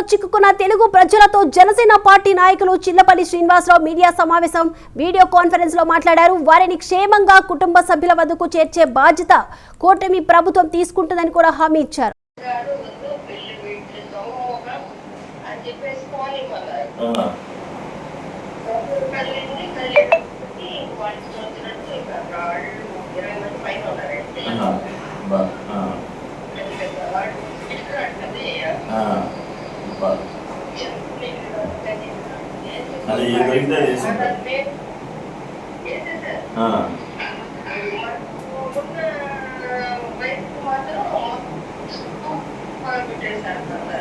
ఇబ్బందుల్లో చిక్కుకున్న తెలుగు ప్రజలతో జనసేన పార్టీ నాయకులు చిల్లపల్లి శ్రీనివాసరావు మీడియా సమావేశం వీడియో కాన్ఫరెన్స్లో మాట్లాడారు. వారిని క్షేమంగా కుటుంబ సభ్యుల వద్దకు చేర్చే బాధ్యత కూటమి ప్రభుత్వం తీసుకుంటుందని కూడా హామీ ఇచ్చారు. గారు బా. అది ఏది దొరికితే అది వేసింది. ఆ,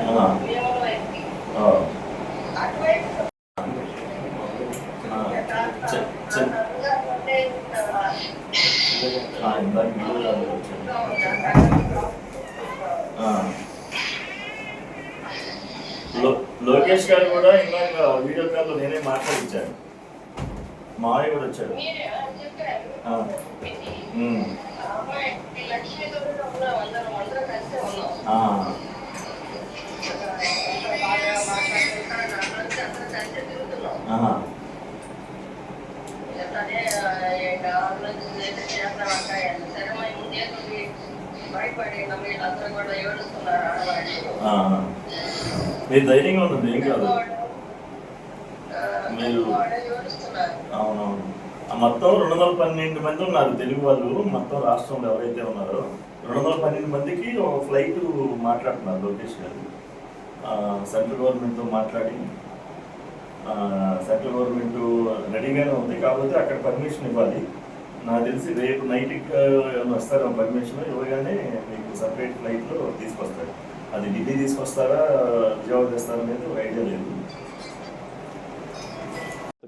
ఆ. ఓ, ఆ, చె- చె- ఆ, ఇందాక వీడియో కాల్ వచ్చింది. ఆ. లో- లోకేష్ గారు కూడా ఇందాక వీడియో కాల్లో నేనే మాట్లాడించాను. మావయ్య కూడా వచ్చాడు. భయపడి వీళ్ళందరూ కూడా ఏడుస్తున్నారు ఆడవాళ్ళు. మీరు ధైర్యంగా ఉన్నది ఏం కాదు. మీరు- అవునవును. మొత్తం రెండు వందల పన్నెండు మంది ఉన్నారు. తెలుగు వాళ్ళు మొత్తం రాష్ట్రంలో ఎవరైతే ఉన్నారో రెండు వందల పన్నెండు మందికి ఒక ఫ్లైట్ మాట్లాడుతున్నారు లోకేష్ గారు. సెంట్రల్ గవర్నమెంట్తో మాట్లాడి సెంట్రల్ గవర్నమెంట్ రెడీగానే ఉంది. కాకపోతే అక్కడ పర్మిషన్ ఇవ్వాలి. నాకు తెలిసి రేపు నైట్కి వస్తారా పర్మిషన్ ఇవ్వగానే మీకు సపరేట్ ఫ్లైట్లో తీసుకొస్తారు. అది ఢిల్లీ తీసుకొస్తారా విజయవాడ చేస్తారా అనేది ఒక ఐడియా లేదు.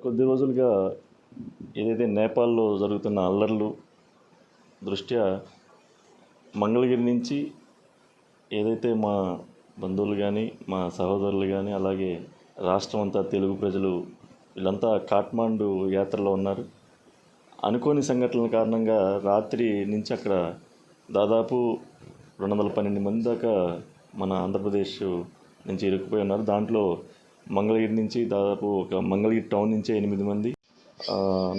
కొద్ది రోజులుగా ఏదైతే నేపాల్లో జరుగుతున్న అల్లర్లు దృష్ట్యా మంగళగిరి నుంచి ఏదైతే మా బంధువులు కానీ మా సహోదరులు కానీ అలాగే రాష్ట్రం అంతా తెలుగు ప్రజలు వీళ్ళంతా కాట్మాండు యాత్రలో ఉన్నారు. అనుకోని సంఘటనల కారణంగా రాత్రి నుంచి అక్కడ దాదాపు రెండు వందల పన్నెండు మంది దాకా మన ఆంధ్రప్రదేశ్ నుంచి ఇరుక్కుపోయి ఉన్నారు. దాంట్లో మంగళగిరి నుంచి దాదాపు ఒక మంగళగిరి టౌన్ నుంచే ఎనిమిది మంది.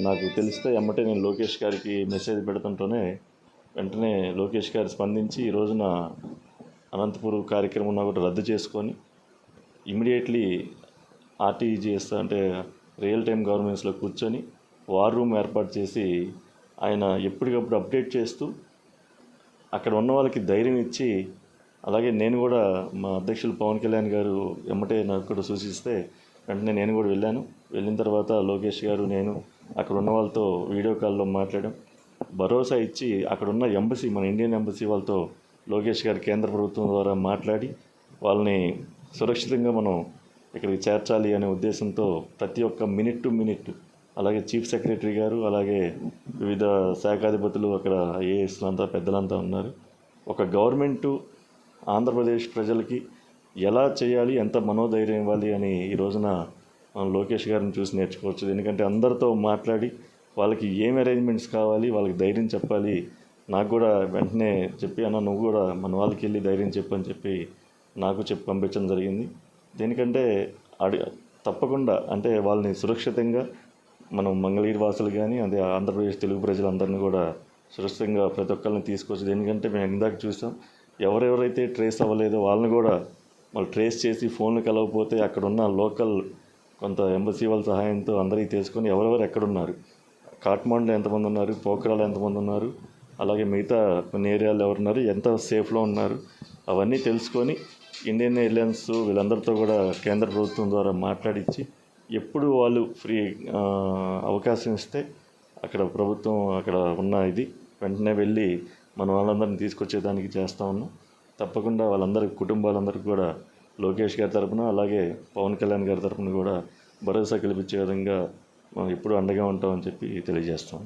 నాకు తెలిస్తే ఎమ్మటే నేను లోకేష్ గారికి మెసేజ్ పెడుతుంటూనే వెంటనే లోకేష్ గారు స్పందించి ఈ రోజున అనంతపూర్ కార్యక్రమం కూడా రద్దు చేసుకొని ఇమీడియట్లీ ఆర్టీజీఎస్ అంటే రియల్ టైం గవర్నమెంట్స్లో కూర్చొని వార్ రూమ్ ఏర్పాటు చేసి ఆయన ఎప్పటికప్పుడు అప్డేట్ చేస్తూ అక్కడ ఉన్న వాళ్ళకి ధైర్యం ఇచ్చి అలాగే నేను కూడా మా అధ్యక్షులు పవన్ కళ్యాణ్ గారు ఎమ్మటే నాకు కూడా సూచిస్తే వెంటనే నేను కూడా వెళ్ళాను. వెళ్ళిన తర్వాత లోకేష్ గారు నేను అక్కడ ఉన్న వాళ్ళతో వీడియో కాల్లో మాట్లాడాం. భరోసా ఇచ్చి అక్కడ ఉన్న ఎంబసీ మన ఇండియన్ ఎంబసీ వాళ్ళతో లోకేష్ గారు కేంద్ర ప్రభుత్వం ద్వారా మాట్లాడి వాళ్ళని సురక్షితంగా మనం ఇక్కడికి చేర్చాలి అనే ఉద్దేశంతో ప్రతి ఒక్క మినిట్ టు మినిట్ అలాగే చీఫ్ సెక్రటరీ గారు అలాగే వివిధ శాఖాధిపతులు అక్కడ ఐఏఎస్లు అంతా పెద్దలంతా ఉన్నారు. ఒక గవర్నమెంటు ఆంధ్రప్రదేశ్ ప్రజలకి ఎలా చేయాలి ఎంత మనోధైర్యం ఇవ్వాలి అని ఈ రోజున మనం లోకేష్ గారిని చూసి నేర్చుకోవచ్చు. ఎందుకంటే అందరితో మాట్లాడి వాళ్ళకి ఏం అరేంజ్మెంట్స్ కావాలి వాళ్ళకి ధైర్యం చెప్పాలి. నాకు కూడా వెంటనే చెప్పి అన్న నువ్వు కూడా మన వాళ్ళకి వెళ్ళి ధైర్యం చెప్పు అని చెప్పి నాకు చెప్పి పంపించడం జరిగింది. దేనికంటే అడి తప్పకుండా అంటే వాళ్ళని సురక్షితంగా మనం మంగళగిరి వాసులు కానీ అదే ఆంధ్రప్రదేశ్ తెలుగు ప్రజలందరినీ కూడా సురక్షితంగా ప్రతి ఒక్కరిని తీసుకొచ్చి ఎందుకంటే మేము ఇందాక చూసాం ఎవరెవరైతే ట్రేస్ అవ్వలేదో వాళ్ళని కూడా వాళ్ళు ట్రేస్ చేసి ఫోన్లు కలవకపోతే అక్కడున్న లోకల్ కొంత ఎంబసీ వాళ్ళ సహాయంతో అందరికీ తెలుసుకొని ఎవరెవరు ఎక్కడున్నారు. కాట్మాండ్లో ఎంతమంది ఉన్నారు? పోఖ్రాలో ఎంతమంది ఉన్నారు? అలాగే మిగతా కొన్ని ఏరియాలో ఎవరున్నారు ఎంత సేఫ్లో ఉన్నారు? అవన్నీ తెలుసుకొని ఇండియన్ ఎయిర్లైన్స్ వీళ్ళందరితో కూడా కేంద్ర ప్రభుత్వం ద్వారా మాట్లాడించి ఎప్పుడు వాళ్ళు ఫ్రీ అవకాశం ఇస్తే అక్కడ ప్రభుత్వం అక్కడ ఉన్న ఇది వెంటనే వెళ్ళి మన వాళ్ళందరిని తీసుకొచ్చేదానికి చేస్తా ఉన్నాం. తప్పకుండా వాళ్ళందరి కుటుంబాలందరికీ కూడా లోకేష్ గారి తరపున అలాగే పవన్ కళ్యాణ్ గారి తరపున కూడా భరోసా కల్పించే విధంగా మనం ఎప్పుడు అండగా ఉంటామని చెప్పి తెలియజేస్తాం